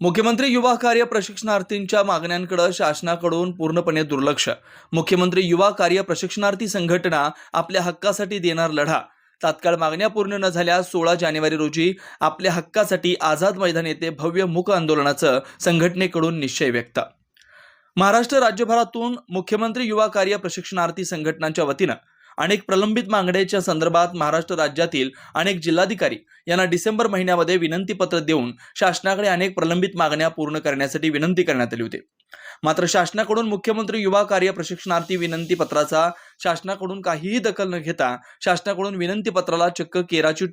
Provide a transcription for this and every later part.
मुख्यमंत्री युवा कार्य प्रशिक्षणार्थींच्या मागण्यांकडे शासनाकडून पूर्णपणे दुर्लक्ष. मुख्यमंत्री युवा कार्य प्रशिक्षणार्थी संघटना आपल्या हक्कासाठी देणार लढा. तात्काळ मागण्या पूर्ण न झाल्यास सोळा जानेवारी रोजी आपल्या हक्कासाठी आझाद मैदान येथे भव्य मूक आंदोलनाचं संघटनेकडून निश्चय व्यक्त. महाराष्ट्र राज्यभरातून मुख्यमंत्री युवा कार्य प्रशिक्षणार्थी संघटनांच्या वतीनं अनेक प्रलंबित मागण्यांच्या संदर्भात महाराष्ट्र राज्यातील अनेक जिल्हाधिकारी यांना डिसेंबर महिन्यामध्ये विनंतीपत्र देऊन शासनाकडे अनेक प्रलंबित मागण्या पूर्ण करण्यासाठी विनंती करण्यात आली होती. मात्र शासनाकडून मुख्यमंत्री युवा कार्य प्रशिक्षणार्थी विनंती पत्राचा शासनाकडून काहीही दखल न घेता शासनाकडून विनंती पत्राला चक्क केराची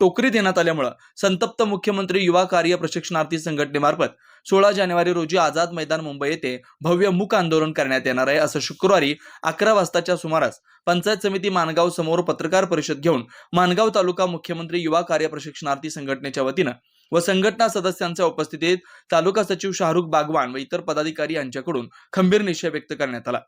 टोकरी देण्यात आल्यामुळं संतप्त मुख्यमंत्री युवा कार्य प्रशिक्षणार्थी संघटनेमार्फत सोळा जानेवारी रोजी आझाद मैदान मुंबई येथे भव्य मूक आंदोलन करण्यात येणार आहे. असं शुक्रवारी अकरा वाजताच्या सुमारास पंचायत समिती मानगाव समोर पत्रकार परिषद घेऊन मानगाव तालुका मुख्यमंत्री युवा कार्य प्रशिक्षणार्थी संघटनेच्या वतीनं व संघटना सदस्यांच्या उपस्थितीत तालुका सचिव शाहरुख बागवान व इतर पदाधिकारी यांच्याकडून खंबीर निश्चय व्यक्त करण्यात आला.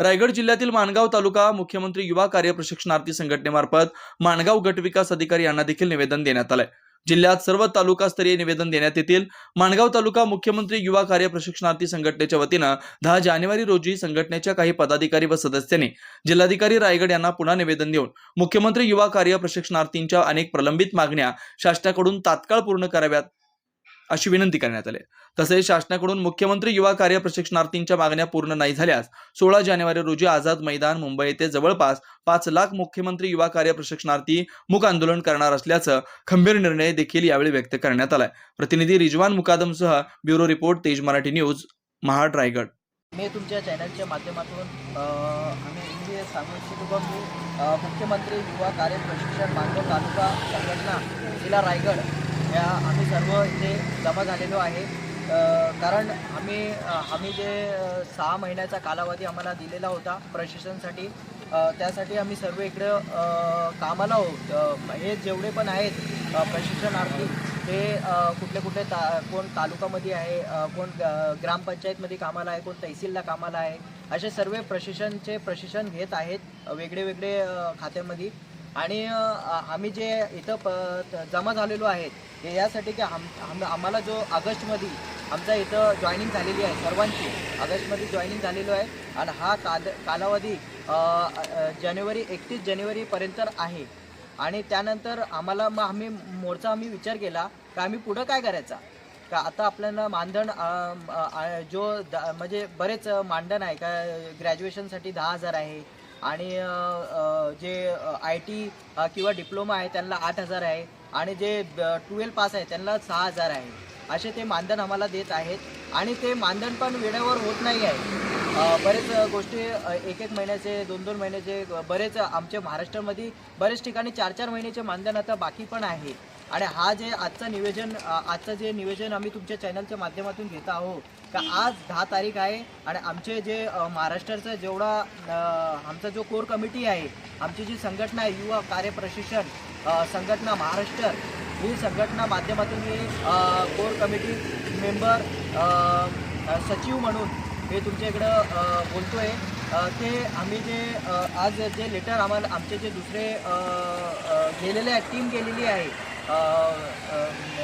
रायगड जिल्ह्यातील माणगाव तालुका मुख्यमंत्री युवा कार्य प्रशिक्षणार्थी संघटनेमार्फत माणगाव गट विकास अधिकारी यांना देखील निवेदन देण्यात आलंय. जिल्ह्यात सर्व तालुकास्तरीय निवेदन देण्यात येतील. माणगाव तालुका मुख्यमंत्री युवा कार्य प्रशिक्षणार्थी संघटनेच्या वतीनं दहा जानेवारी रोजी संघटनेच्या काही पदाधिकारी व सदस्यांनी जिल्हाधिकारी रायगड यांना पुन्हा निवेदन देऊन मुख्यमंत्री युवा कार्य प्रशिक्षणार्थींच्या अनेक प्रलंबित मागण्या शासनाकडून तात्काळ पूर्ण कराव्यात अशी विनंती करण्यात आली. तसेच शासनाकडून मुख्यमंत्री युवा कार्य प्रशिक्षणार्थींच्या मागण्या पूर्ण नाही झाल्यास सोळा जानेवारी रोजी आझाद मैदान मुंबई येथे जवळपास पाच लाख मुख्यमंत्री युवा कार्य प्रशिक्षणार्थी मूक आंदोलन करणार असल्याचं खंबीर निर्णय देखील यावेळी व्यक्त करण्यात आलाय. प्रतिनिधी Rizwan मुकादमसह bureau report Tej Marathi news Mahad Raigad. मी तुमच्या चॅनलच्या माध्यमातून आम्ही हिंदी सांगू इच्छितो का मी मुख्यमंत्री युवा कार्य प्रशिक्षण मानव तालुका संघटना जिल्हा रायगड ह्या आम्ही सर्व इथे जमा झालेलो आहे. कारण आम्ही आम्ही जे सहा महिन्याचा कालावधी आम्हाला दिलेला होता प्रशिक्षणासाठी त्यासाठी आम्ही सर्व इकडं कामाला आहोत. हे जेवढे पण आहेत प्रशिक्षणार्थी ते कुठले कुठले ता कोण तालुकामध्ये आहे कोण ग्रामपंचायतमध्ये कामाला आहे कोण तहसीलला कामाला आहे असे सर्व प्रशिक्षणचे प्रशिक्षण घेत आहेत वेगळे वेगळे खात्यामध्ये. आणि आम्ही जे इथं प जमा झालेलो आहेत हे यासाठी की आम आम- आम्हाला जो ऑगस्टमध्ये आमचा इथं जॉईनिंग झालेली आहे सर्वांची ऑगस्टमध्ये जॉईनिंग झालेलो आहे. आणि हा काल कालावधी जानेवारी एकतीस जानेवारीपर्यंत आहे. आणि त्यानंतर आम्हाला मग आम्ही मोर्चा आम्ही विचार केला का आम्ही पुढं काय करायचा? का आता आपल्याला मानधन जो द- म्हणजे बरेच मानधन आहे का ग्रॅज्युएशनसाठी दहा हजार आहे आणि जे आय टी किंवा डिप्लोमा आहे त्यांना आठ हजार आहे. आणि जे ट्वेल्व पास आहे त्यांना सहा हजार आहे. असे ते मानधन आम्हाला देत आहेत. आणि ते मानधन पण वेळेवर होत नाही आहे. बरेच गोष्टी एक एक महिन्याचे दोन दोन महिन्याचे बरेच आमच्या महाराष्ट्रामध्ये बरेच ठिकाणी चार चार महिन्याचे मानधन आता बाकी पण आहे. आणि हा जे आजचं नियोजन अ, आजचं जे नियोजन आम्ही तुमच्या चॅनलच्या माध्यमातून घेत आहोत का आज दहा तारीख आहे आणि आमचे जे महाराष्ट्राचं जेवढा आमचा जो कोर कमिटी आहे आमची जी संघटना आहे युवा कार्य प्रशिक्षण अ, संघटना महाराष्ट्र ही संघटना माध्यमातून मी अ, कोर कमिटी मेंबर सचिव म्हणून हे तुमच्या इकडं अ, बोलतोय. अ, ते आम्ही जे आज जे लेटर आम्हाला आमचे जे दुसरे गेलेले आहे टीम गेलेली आहे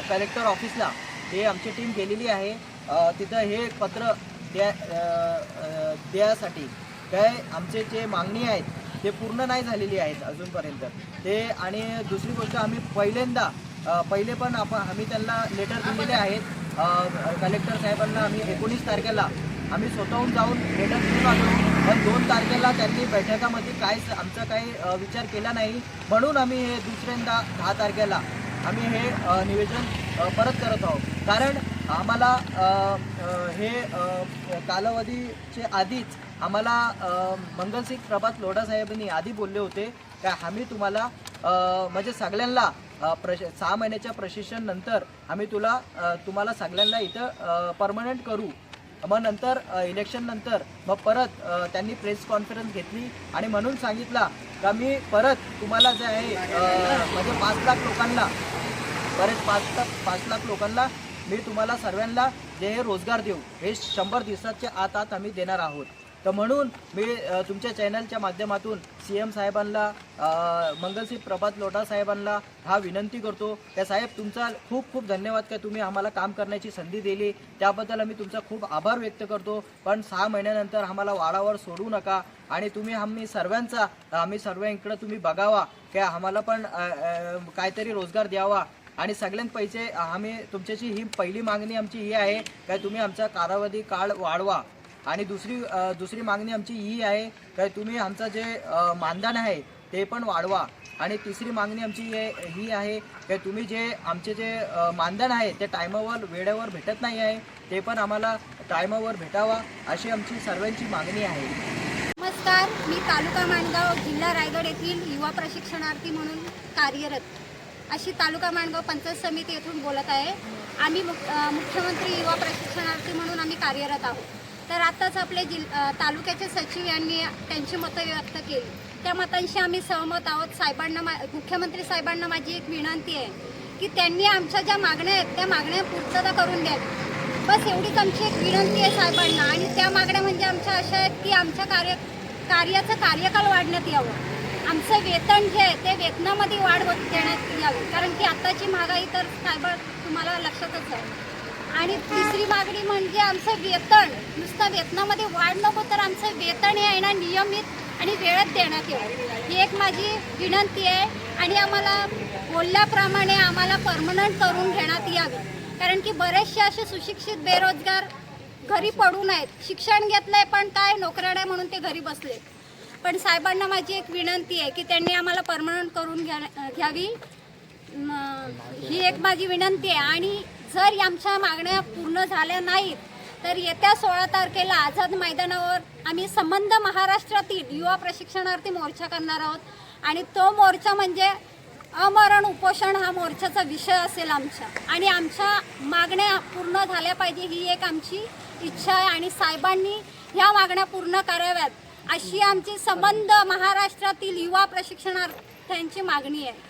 कलेक्टर ऑफिसला. ते आमची टीम गेलेली आहे. तिथं हे पत्र द्या द्यासाठी काय आमचे जे मागणी आहेत ते पूर्ण नाही झालेली आहेत अजूनपर्यंत. ते आणि दुसरी गोष्ट आम्ही पहिल्यांदा पहिले पण आपण आम्ही त्यांना लेटर दिलेले आहेत. कलेक्टर साहेबांना आम्ही एकोणीस तारखेला आम्ही स्वतःहून जाऊन लेटर देऊन आलो. पण दोन तारखेला त्यांनी बैठकामध्ये काय आमचा काही विचार केला नाही. म्हणून आम्ही हे दुसऱ्यांदा दहा तारखेला आम्ही हे निवेदन परत करत आहोत. कारण आम्हाला हे कालावधीचे आधीच आम्हाला मंगलसिंग प्रभात लोढा साहेबांनी आधी बोलले होते का आम्ही तुम्हाला म्हणजे सगळ्यांना प्रश सहा महिन्याच्या प्रशिक्षण नंतर आम्ही तुला तुम्हाला सगळ्यांना इथं परमनंट करू. मग नंतर इलेक्शन नंतर मग परत त्यांनी प्रेस कॉन्फरन्स घेतली आणि म्हणून सांगितला का मी परत तुम्हाला जे आहे म्हणजे पाच लाख लोकांना बरेच पाच लाख पाच लाख लोकांना मी तुम्हाला सर्वांना जे हे रोजगार देऊ हे शंभर दिवसाच्या आत आत आम्ही देणार आहोत. तर म्हणून मी तुमच्या चॅनलच्या माध्यमातून सी एम साहेबांना मंगलसिंग प्रभात लोटा साहेबांना हा विनंती करतो. त्या साहेब तुमचा खूप खूप धन्यवाद का तुम्ही आम्हाला काम करण्याची संधी दिली. त्याबद्दल आम्ही तुमचा खूप आभार व्यक्त करतो. पण सहा महिन्यानंतर आम्हाला वाडावर सोडू नका आणि तुम्ही आम्ही सर्वांचा आम्ही सर्व इकडं तुम्ही बघावा की आम्हाला पण काहीतरी रोजगार द्यावा. आणि सगळ्यात पैसे आम्ही तुमच्याशी ही पहिली मागणी आमची ही आहे काय तुम्ही आमचा कालावधी काळ वाढवा. आणि दुसरी दुसरी मागणी आमची ही आहे काय तुम्ही आमचं जे मानधन आहे ते पण वाढवा. आणि तिसरी मागणी आमची हे- ही आहे की तुम्ही जे आमचे जे मानधन आहे ते टायमावर वेळेवर भेटत नाही आहे ते पण आम्हाला टायमावर भेटावा अशी आमची सर्वांची मागणी आहे. नमस्कार मी तालुका माणगाव जिल्हा रायगड येथील युवा प्रशिक्षणार्थी म्हणून कार्यरत अशी तालुका माणगाव पंचायत समिती येथून बोलत आहे. आम्ही मुख मुख्यमंत्री युवा प्रशिक्षणार्थी म्हणून आम्ही कार्यरत आहोत. तर आत्ताच आपले जिल तालुक्याचे सचिव यांनी त्यांची मतं व्यक्त केली. त्या मतांशी आम्ही सहमत आहोत. साहेबांना मा मुख्यमंत्री साहेबांना माझी एक विनंती आहे की त्यांनी आमच्या ज्या मागण्या आहेत त्या मागण्या पूर्तता करून द्यावी बस एवढीच आमची एक विनंती आहे साहेबांना आणि त्या मागण्या म्हणजे आमच्या अशा आहेत की आमच्या कार्य कार्याचं कार्यकाल वाढण्यात यावं. आमचं वेतन जे आहे ते वेतनामध्ये वाढ होत देण्यात यावी. कारण की आत्ताची महागाई तर सायबर तुम्हाला लक्षातच आहे. आणि तिसरी मागणी म्हणजे आमचं वेतन. नुसतं वेतनामध्ये वाढ नको तर आमचं वेतन हे आहे ना नियमित आणि वेळेत देण्यात यावं. ही एक माझी विनंती आहे आणि आम्हाला बोलल्याप्रमाणे आम्हाला परमनंट करून घेण्यात यावी. कारण की बरेचसे असे सुशिक्षित बेरोजगार घरी पडून आहेत शिक्षण घेतलंय पण काय नोकऱ्या नाही म्हणून ते घरी बसले पण साहेबांना माझी एक विनंती आहे की त्यांनी आम्हाला परमनंट करून घ्या घ्यावी. ही एक माझी विनंती आहे. आणि जर आमच्या मागण्या पूर्ण झाल्या नाहीत तर येत्या सोळा तारखेला आझाद मैदानावर आम्ही संबंध महाराष्ट्रातील युवा प्रशिक्षणार्थी मोर्चा करणार आहोत. आणि तो मोर्चा म्हणजे अमरण उपोषण हा मोर्चाचा विषय असेल आमचा. आणि आमच्या मागण्या पूर्ण झाल्या पाहिजे ही एक आमची इच्छा आहे. आणि साहेबांनी ह्या मागण्या पूर्ण कराव्यात. अशी आमचे संबंध महाराष्ट्रातील युवा प्रशिक्षणार्थ्यांची मागणी आहे.